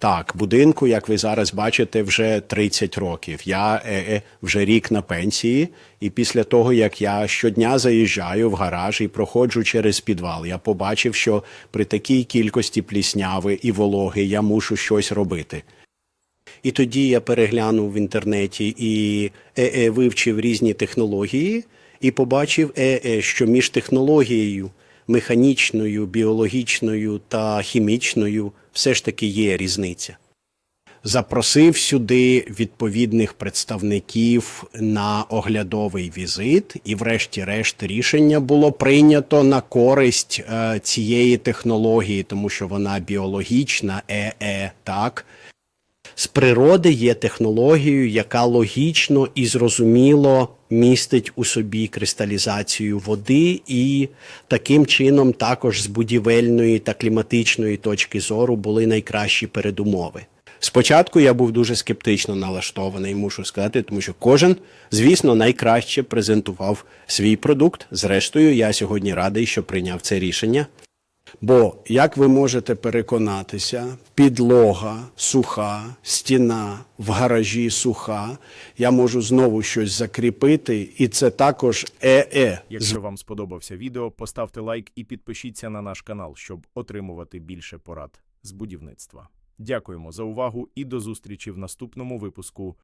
Так, будинку, як ви зараз бачите, вже 30 років. Я е, е, вже рік на пенсії, і після того, як я щодня заїжджаю в гараж і проходжу через підвал, я побачив, що при такій кількості плісняви і вологи я мушу щось робити. І тоді я переглянув в інтернеті і е, е, вивчив різні технології, і побачив, е, е, що між технологією механічною, біологічною та хімічною все ж таки є різниця. Запросив сюди відповідних представників на оглядовий візит, і, врешті-решт, рішення було прийнято на користь е, цієї технології, тому що вона біологічна, е-е, так з природи є технологією, яка логічно і зрозуміло містить у собі кристалізацію води, і таким чином також з будівельної та кліматичної точки зору були найкращі передумови. Спочатку я був дуже скептично налаштований, мушу сказати, тому що кожен, звісно, найкраще презентував свій продукт. Зрештою, я сьогодні радий, що прийняв це рішення. Бо, як ви можете переконатися, підлога суха, стіна в гаражі суха, я можу знову щось закріпити, і це також е-е. Якщо вам сподобався відео, поставте лайк і підпишіться на наш канал, щоб отримувати більше порад з будівництва. Дякуємо за увагу і до зустрічі в наступному випуску